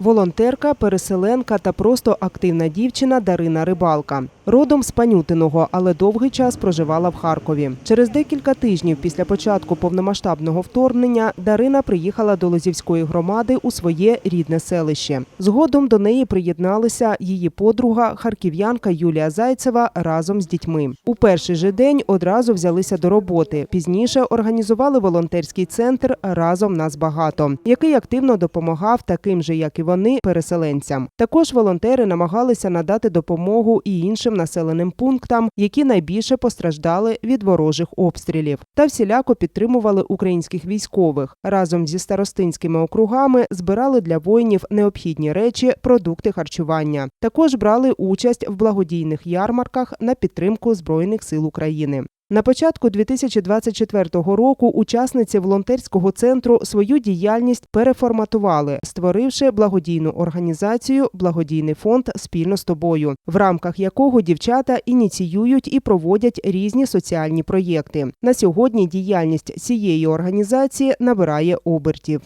волонтерка, переселенка та просто активна дівчина Дарина Рибалка. Родом з Панютиного, але довгий час проживала в Харкові. Через декілька тижнів після початку повномасштабного вторгнення Дарина приїхала до Лозівської громади у своє рідне селище. Згодом до неї приєдналися її подруга, харків'янка Юлія Зайцева разом з дітьми. У перший же день одразу взялися до роботи. Пізніше організували волонтерський центр Разом нас багато, який активно допомагав таким же, як і вони, переселенцям. Також волонтери намагалися надати допомогу і іншим населеним пунктам, які найбільше постраждали від ворожих обстрілів, та всіляко підтримували українських військових. Разом зі старостинськими округами збирали для воїнів необхідні речі, продукти харчування. Також брали участь в благодійних ярмарках на підтримку збройних сил України. На початку 2024 року учасниці волонтерського центру свою діяльність переформатували, створивши благодійну організацію Благодійний фонд спільно з тобою, в рамках якого дівчата ініціюють і проводять різні соціальні проєкти. На сьогодні діяльність цієї організації набирає обертів.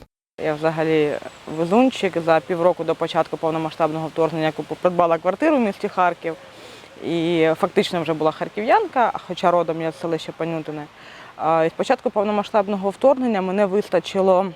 Я взагалі везунчик за півроку до початку повномасштабного вторгнення придбала квартиру в місті Харків. І фактично вже була харків'янка, хоча родом я з селища Панютине. І з початку повномасштабного вторгнення мене вистачило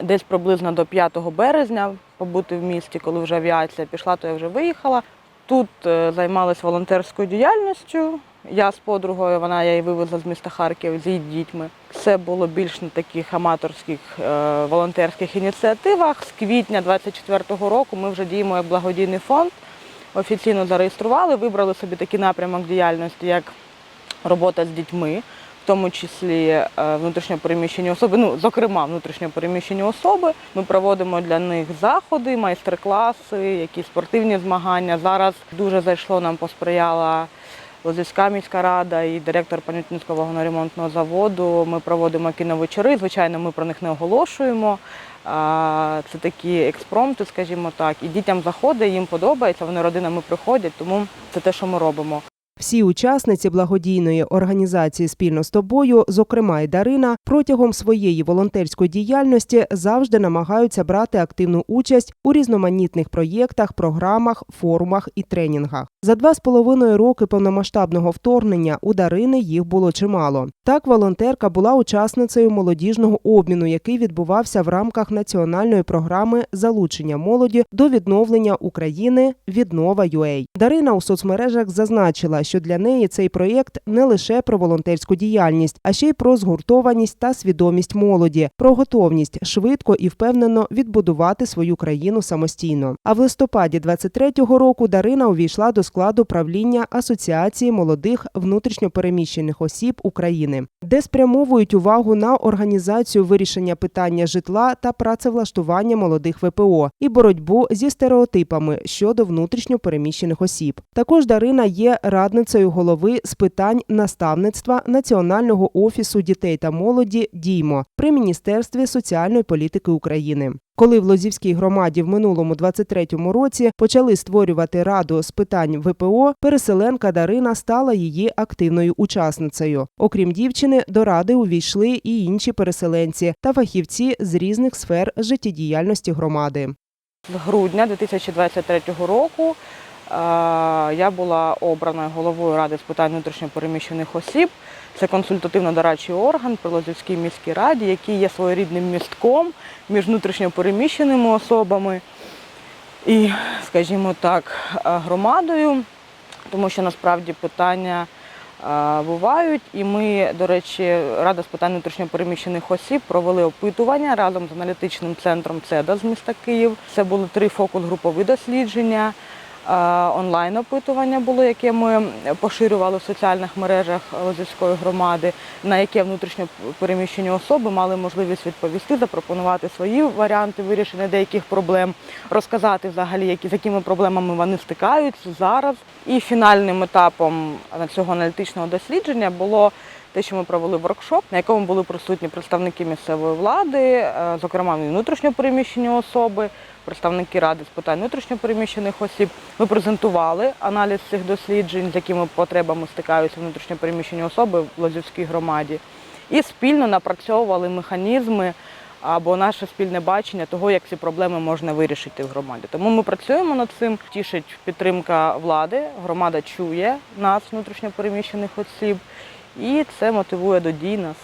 десь приблизно до 5 березня побути в місті, коли вже авіація пішла, то я вже виїхала. Тут е, займалася волонтерською діяльністю. Я з подругою, вона я її вивезла з міста Харків з її дітьми. Все було більш на таких аматорських е, волонтерських ініціативах. З квітня 24-го року ми вже діємо як благодійний фонд. Офіційно зареєстрували, вибрали собі такий напрямок діяльності, як робота з дітьми, в тому числі е, внутрішньопереміщені особи, ну, зокрема, внутрішньопереміщені особи. Ми проводимо для них заходи, майстер-класи, якісь спортивні змагання. Зараз дуже зайшло, нам посприяла Лозівська міська рада і директор Панютинського вагоноремонтного заводу. Ми проводимо кіновечори. Звичайно, ми про них не оголошуємо. Це такі експромти, скажімо так. І дітям заходить, їм подобається, вони родинами приходять, тому це те, що ми робимо. Всі учасниці благодійної організації спільно з тобою, зокрема й Дарина, протягом своєї волонтерської діяльності завжди намагаються брати активну участь у різноманітних проєктах, програмах, форумах і тренінгах. За два з половиною роки повномасштабного вторгнення у Дарини їх було чимало. Так, волонтерка була учасницею молодіжного обміну, який відбувався в рамках національної програми залучення молоді до відновлення України Віднова UA. Дарина у соцмережах зазначила, що для неї цей проєкт не лише про волонтерську діяльність, а ще й про згуртованість та свідомість молоді, про готовність швидко і впевнено відбудувати свою країну самостійно. А в листопаді 23-го року Дарина увійшла до складу правління Асоціації молодих внутрішньопереміщених осіб України, де спрямовують увагу на організацію вирішення питання житла та працевлаштування молодих ВПО і боротьбу зі стереотипами щодо внутрішньопереміщених осіб. Також Дарина є радницею голови з питань наставництва Національного офісу дітей та молоді Діймо при міністерстві соціальної політики України. Коли в Лозівській громаді в минулому 23-му році почали створювати раду з питань ВПО, переселенка Дарина стала її активною учасницею. Окрім дівчини, до ради увійшли і інші переселенці та фахівці з різних сфер життєдіяльності громади. З грудня 2023 року я була обрана головою Ради з питань внутрішньопереміщених осіб. Це консультативно-дорадчий орган при Лозівській міській раді, який є своєрідним містком між внутрішньопереміщеними особами і, скажімо так, е, громадою, тому що насправді питання е, бувають. І ми, до речі, Рада з питань внутрішньопереміщених осіб провели опитування разом з аналітичним центром ЦЕДА з міста Київ. Це були три фокус-групові дослідження. Е, Онлайн-опитування було, яке ми поширювали в соціальних мережах Лозівської громади, на яке внутрішньо переміщені особи мали можливість відповісти, запропонувати свої варіанти вирішення деяких проблем, розказати взагалі, які, з якими проблемами вони стикаються зараз. І фінальним етапом цього аналітичного дослідження було те, що ми провели воркшоп, на якому були присутні представники місцевої влади, е, зокрема внутрішньо переміщені особи, представники ради з питань внутрішньопереміщених осіб. Ми презентували аналіз цих досліджень, з якими потребами стикаються внутрішньопереміщені особи в Лозівській громаді, і спільно напрацьовували механізми або наше спільне бачення того, як ці проблеми можна вирішити в громаді. Тому ми працюємо над цим. Тішить підтримка влади. Громада чує нас, внутрішньопереміщених осіб, і це мотивує до дій нас.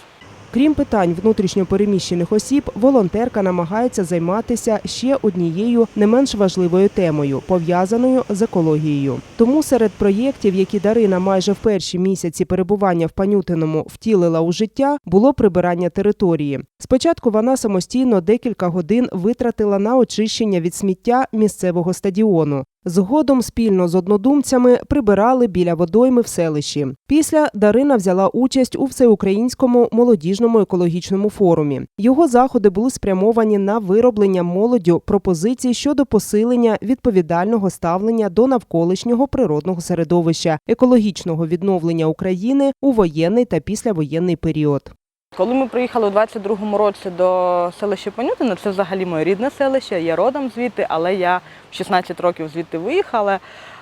Крім питань внутрішньопереміщених осіб, волонтерка намагається займатися ще однією не менш важливою темою, пов'язаною з екологією. Тому серед проєктів, які Дарина майже в перші місяці перебування в Панютиному втілила у життя, було прибирання території. Спочатку вона самостійно декілька годин витратила на очищення від сміття місцевого стадіону. Згодом спільно з однодумцями прибирали біля водойми в селищі. Після Дарина взяла участь у всеукраїнському молодіжному екологічному форумі. Його заходи були спрямовані на вироблення молоддю пропозицій щодо посилення відповідального ставлення до навколишнього природного середовища, екологічного відновлення України у воєнний та післявоєнний період. Коли ми приїхали у 22-му році до селища Понютина, це взагалі моє рідне селище, я родом звідти, але я в 16 років звідти виїхала,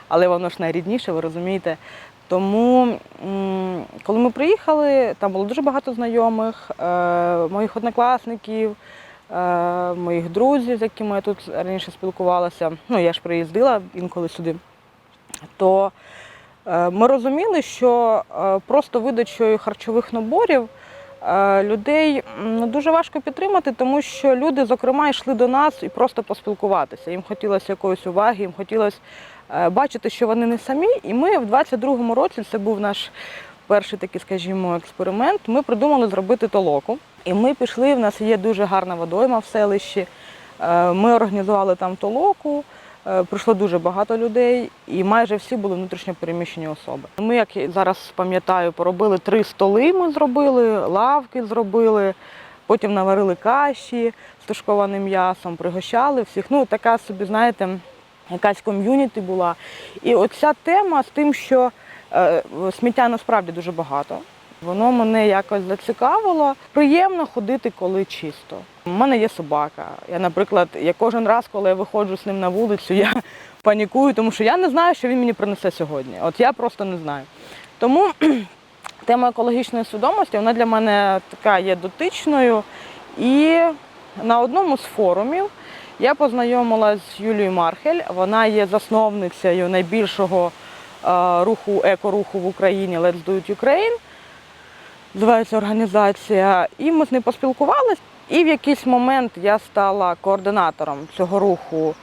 але воно ж найрідніше, ви розумієте. Тому, коли ми приїхали, там було дуже багато знайомих, е, моїх однокласників, е, моїх друзів, з якими я тут раніше спілкувалася. Ну, я ж приїздила інколи сюди. То е, ми розуміли, що просто видачею харчових наборів людей ну, дуже важко підтримати, тому що люди, зокрема, йшли до нас і просто поспілкуватися. Їм хотілося якоїсь уваги, їм хотілося е, бачити, що вони не самі. І ми в 22-му році, це був наш перший такий, скажімо, експеримент. Ми придумали зробити толоку. І ми пішли. В нас є дуже гарна водойма в селищі. Е, Ми організували там толоку. Е, Прийшло дуже багато людей, і майже всі були внутрішньо переміщені особи. Ми, як зараз пам'ятаю, поробили три столи. Ми зробили, лавки зробили, потім наварили каші з тушкованим м'ясом, пригощали всіх. Ну, така собі, знаєте, якась ком'юніті була. І оця тема з тим, що е, сміття насправді дуже багато. Воно мене якось зацікавило. Приємно ходити, коли чисто. У мене є собака. Я, наприклад, я кожен раз, коли я виходжу з ним на вулицю, я панікую, тому що я не знаю, що він мені принесе сьогодні. От я просто не знаю. Тому тема екологічної свідомості вона для мене така є дотичною. І на одному з форумів я познайомилася з Юлією Мархель. Вона є засновницею найбільшого е, руху екоруху в Україні Let's Do It Ukraine. Називається організація. І ми з нею поспілкувалися. І в якийсь момент я стала координатором цього руху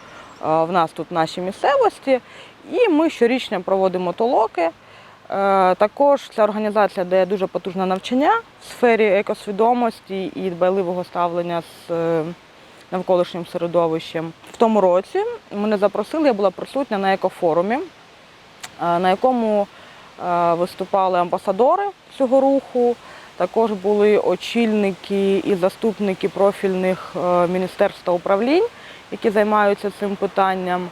е, в нас тут в нашій місцевості. І ми щорічно проводимо толоки. Е, Також ця організація дає дуже потужне навчання в сфері екосвідомості і дбайливого ставлення з е, навколишнім середовищем. В тому році мене запросили, я була присутня на екофорумі, на якому виступали амбасадори цього руху. Також були очільники і заступники профільних е, міністерств та управлінь, які займаються цим питанням.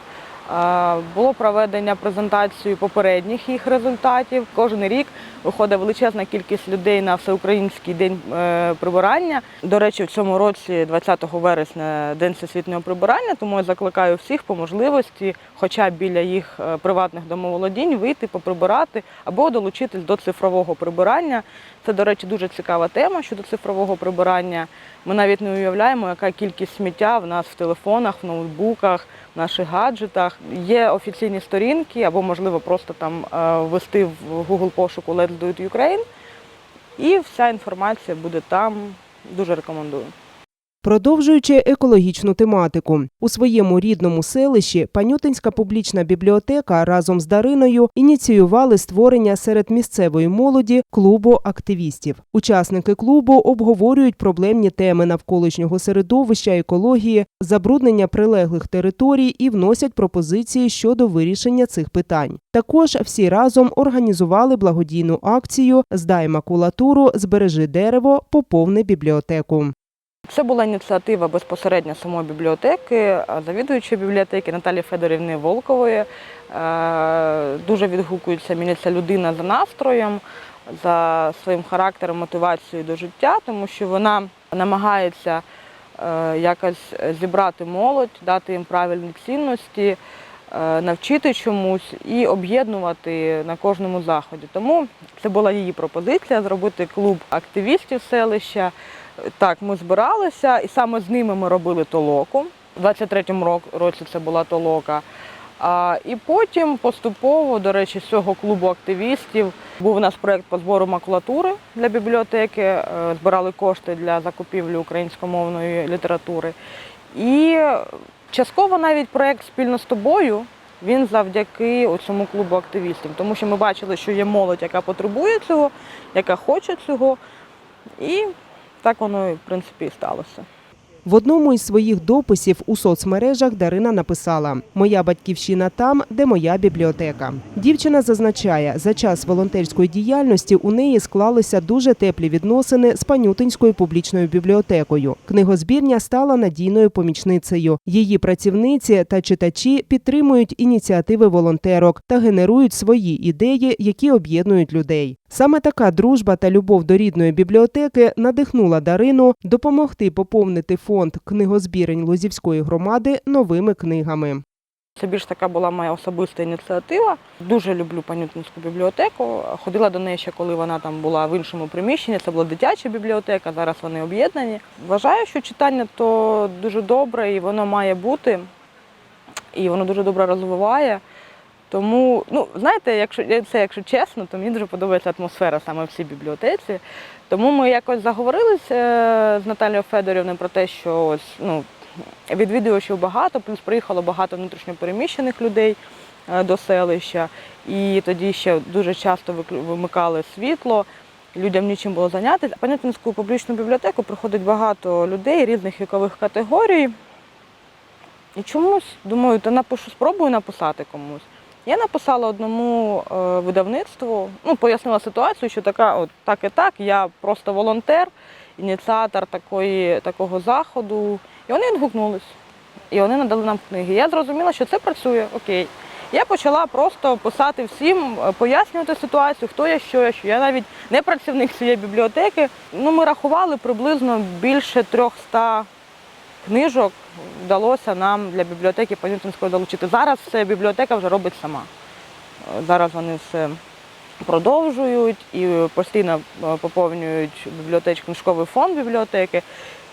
Е, Було проведення презентації попередніх їх результатів. Кожен рік виходить величезна кількість людей на всеукраїнський день е, прибирання. До речі, в цьому році, 20 вересня, день всесвітнього прибирання. Тому я закликаю всіх по можливості, хоча біля їх е, приватних домоволодінь, вийти, поприбирати або долучитись до цифрового прибирання. Це, до речі, дуже цікава тема щодо цифрового прибирання. Ми навіть не уявляємо, яка кількість сміття в нас в телефонах, в ноутбуках, наших гаджетах. Є офіційні сторінки, або, можливо, просто там е, ввести в Google пошуку Let's Do It Ukraine. І вся інформація буде там. Дуже рекомендую. Продовжуючи екологічну тематику, у своєму рідному селищі Панютинська публічна бібліотека разом з Дариною ініціювали створення серед місцевої молоді клубу активістів. Учасники клубу обговорюють проблемні теми навколишнього середовища, екології, забруднення прилеглих територій і вносять пропозиції щодо вирішення цих питань. Також всі разом організували благодійну акцію Здай макулатуру, збережи дерево, поповни бібліотеку. Це була ініціатива безпосередньо самої бібліотеки, завідуючої бібліотеки Наталі Федорівни Волкової. Е, Дуже відгукується мені ця людина за настроєм, за своїм характером, мотивацією до життя, тому що вона намагається е, якось зібрати молодь, дати їм правильні цінності, е, навчити чомусь і об'єднувати на кожному заході. Тому це була її пропозиція зробити клуб активістів селища Так, ми збиралися, і саме з ними ми робили толоку. У 23-му році це була толока. А, і потім поступово, до речі, з цього клубу активістів був у нас проєкт по збору макулатури для бібліотеки. Е, Збирали кошти для закупівлі українськомовної літератури. І частково навіть проєкт спільно з тобою. Він завдяки цьому клубу активістів, тому що ми бачили, що є молодь, яка потребує цього, яка хоче цього. І так воно, і, в принципі, і сталося. В одному із своїх дописів у соцмережах Дарина написала: Моя батьківщина там, де моя бібліотека. Дівчина зазначає, за час волонтерської діяльності у неї склалися дуже теплі відносини з Панютинською публічною бібліотекою. Книгозбірня стала надійною помічницею. Її працівниці та читачі підтримують ініціативи волонтерок та генерують свої ідеї, які об'єднують людей. Саме така дружба та любов до рідної бібліотеки надихнула Дарину допомогти поповнити фонд книгозбірень Лозівської громади новими книгами. Це більш така була моя особиста ініціатива. Дуже люблю Панютинську бібліотеку. Ходила до неї ще коли вона там була в іншому приміщенні. Це була дитяча бібліотека, зараз вони об'єднані. Вважаю, що читання то дуже добре і воно має бути, і воно дуже добре розвиває. Тому, ну знаєте, якщо це якщо чесно, то мені дуже подобається атмосфера саме в цій бібліотеці. Тому ми якось заговорилися е, з Наталією Федорівною про те, що ось ну відвідувачів багато, плюс приїхало багато внутрішньопереміщених людей е, до селища. І тоді ще дуже часто вимикали світло. Людям нічим було зайнятися. Панятинську публічну бібліотеку приходить багато людей різних вікових категорій. І чомусь думаю, то напишу, спробую написати комусь. Я написала одному е, видавництву, ну, пояснила ситуацію, що така, от так і так, я просто волонтер, ініціатор такої, такого заходу. І вони відгукнулись. І вони надали нам книги. Я зрозуміла, що це працює, окей. Я почала просто писати всім, е, пояснювати ситуацію, хто я, що я, що я навіть не працівник цієї бібліотеки. Ну, ми рахували приблизно більше 300 книжок вдалося нам для бібліотеки Понютинської долучити. Зараз все бібліотека вже робить сама. Е, Зараз вони все продовжують і постійно е, поповнюють бібліотечку, книжковий фонд бібліотеки.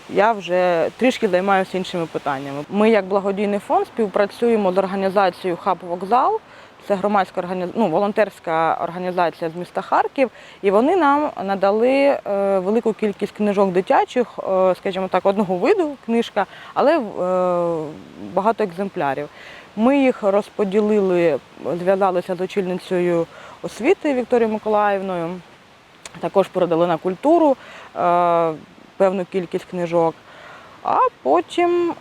Я вже трішки займаюся іншими питаннями. Ми, як благодійний фонд, співпрацюємо з організацією Хаб Вокзал. Це громадська ну, волонтерська організація з міста Харків, і вони нам надали е, велику кількість книжок дитячих, е, скажімо так, одного виду книжка, але е, багато екземплярів. Ми їх розподілили, зв'язалися з очільницею освіти Вікторією Миколаївною, також передали на культуру певну кількість книжок. А потім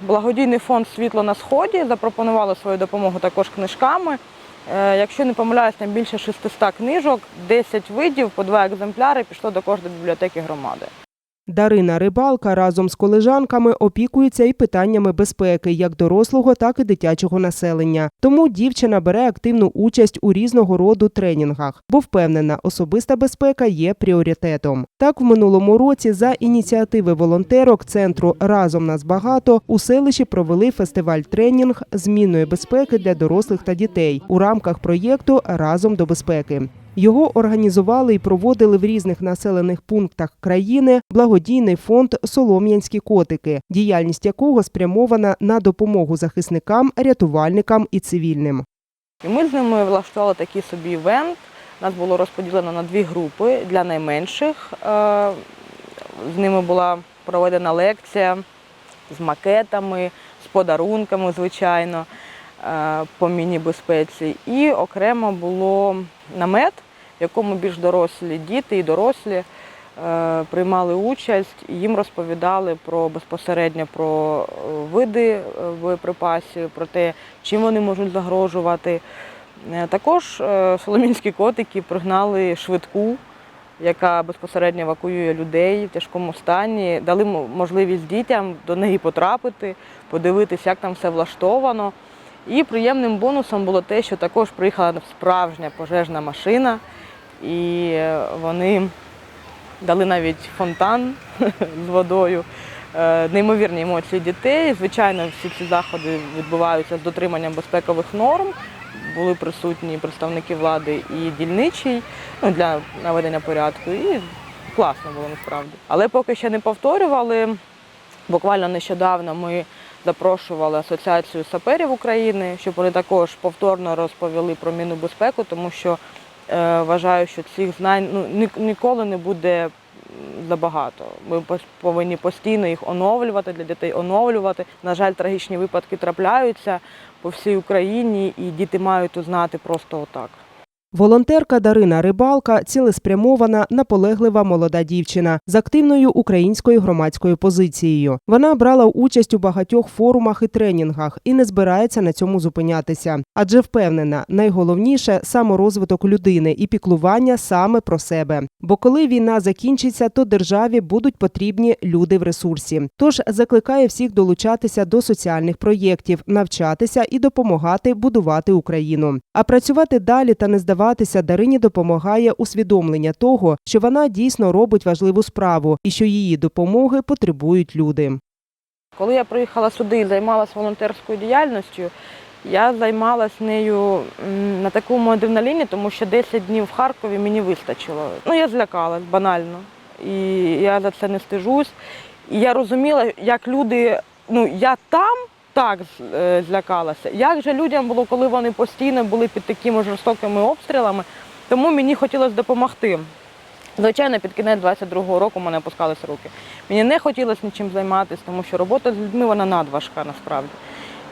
благодійний фонд Світло на Сході запропонували свою допомогу також книжками. Е, якщо не помиляюсь, там більше 600 книжок, 10 видів, по два екземпляри пішло до кожної бібліотеки громади. Дарина Рибалка разом з колежанками опікується і питаннями безпеки як дорослого, так і дитячого населення. Тому дівчина бере активну участь у різного роду тренінгах, бо впевнена, особиста безпека є пріоритетом. Так, в минулому році за ініціативи волонтерок центру Разом нас багато у селищі провели фестиваль тренінг змінної безпеки для дорослих та дітей у рамках проєкту Разом до безпеки. Його організували і проводили в різних населених пунктах країни благодійний фонд Солом'янські котики, діяльність якого спрямована на допомогу захисникам, рятувальникам і цивільним. Ми з ними влаштували такий собі івент. Нас було розподілено на дві групи для найменших. Е, З ними була проведена лекція з макетами, з подарунками, звичайно, е, по міні-безпеці. І окремо було намет, в якому більш дорослі діти і дорослі е, приймали участь, їм розповідали про безпосередньо про е, види е, боєприпасів, про те, чим вони можуть загрожувати. Також соломінські котики пригнали швидку, яка безпосередньо евакуює людей в тяжкому стані, дали можливість дітям до неї потрапити, подивитися, як там все влаштовано. І приємним бонусом було те, що також приїхала справжня пожежна машина, і вони дали навіть фонтан з водою. Е, Неймовірні емоції дітей. Звичайно, всі ці заходи відбуваються з дотриманням безпекових норм. Були присутні представники влади і дільничий ну, для наведення порядку. І класно було насправді. Але поки ще не повторювали. Буквально нещодавно ми запрошували Асоціацію саперів України, щоб вони також повторно розповіли про мінну безпеку, тому що вважаю, що цих знань ну, ні- ніколи не буде забагато. Ми повинні постійно їх оновлювати для дітей, оновлювати. На жаль, трагічні випадки трапляються по всій Україні, і діти мають узнати просто отак. Волонтерка Дарина Рибалка цілеспрямована, наполеглива молода дівчина з активною українською громадською позицією. Вона брала участь у багатьох форумах і тренінгах і не збирається на цьому зупинятися, адже впевнена, найголовніше саморозвиток людини і піклування саме про себе. Бо коли війна закінчиться, то державі будуть потрібні люди в ресурсі. Тож закликає всіх долучатися до соціальних проєктів, навчатися і допомагати будувати Україну. А працювати далі та не здаватися Дарині допомагає усвідомлення того, що вона дійсно робить важливу справу і що її допомоги потребують люди. Коли я приїхала сюди і займалася волонтерською діяльністю, я займалася нею на такому адреналіні, тому що 10 днів в Харкові мені вистачило. Ну, я злякалась банально. І я за це не стежусь. І я розуміла, як люди, ну я там так е, злякалася. Як же людям було, коли вони постійно були під такими жорстокими обстрілами, тому мені хотілося допомогти. Звичайно, під кінець 22-го року мене опускалися руки. Мені не хотілося нічим займатися, тому що робота з людьми вона надважка насправді.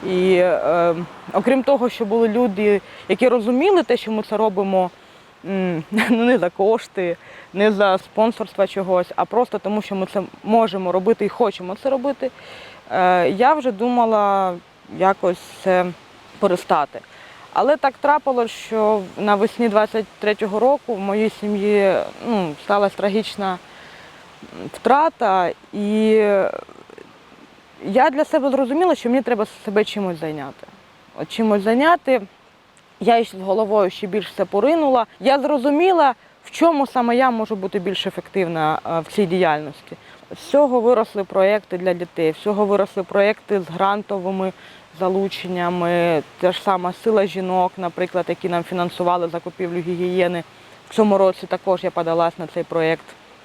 І е, окрім того, що були люди, які розуміли те, що ми це робимо ну, не за кошти, не за спонсорство чогось, а просто тому, що ми це можемо робити і хочемо це робити, я вже думала якось це перестати. Але так трапилось, що навесні 23-го року в моїй сім'ї ну, сталася трагічна втрата, і я для себе зрозуміла, що мені треба себе чимось зайняти. От чимось зайняти. Я з головою ще більше це поринула. Я зрозуміла, в чому саме я можу бути більш ефективна е, в цій діяльності. З цього виросли проєкти для дітей, з цього виросли проєкти з грантовими залученнями. Те ж сама сила жінок, наприклад, які нам фінансували закупівлю гігієни. В цьому році також я подалась на цей проєкт.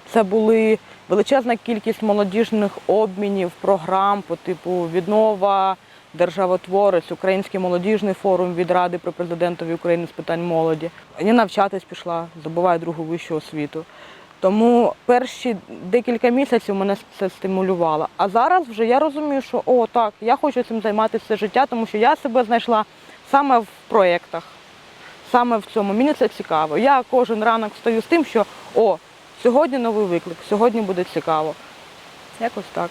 Це були величезна кількість молодіжних обмінів, програм по типу віднова, державотворець, Український молодіжний форум від Ради при президентові України з питань молоді. Я навчатись пішла, здобуваю другу вищу освіту. Тому перші декілька місяців мене це стимулювало. А зараз вже я розумію, що о, так, я хочу цим займатися все життя, тому що я себе знайшла саме в проєктах, саме в цьому. Мені це цікаво. Я кожен ранок встаю з тим, що о, сьогодні новий виклик, сьогодні буде цікаво. Якось так.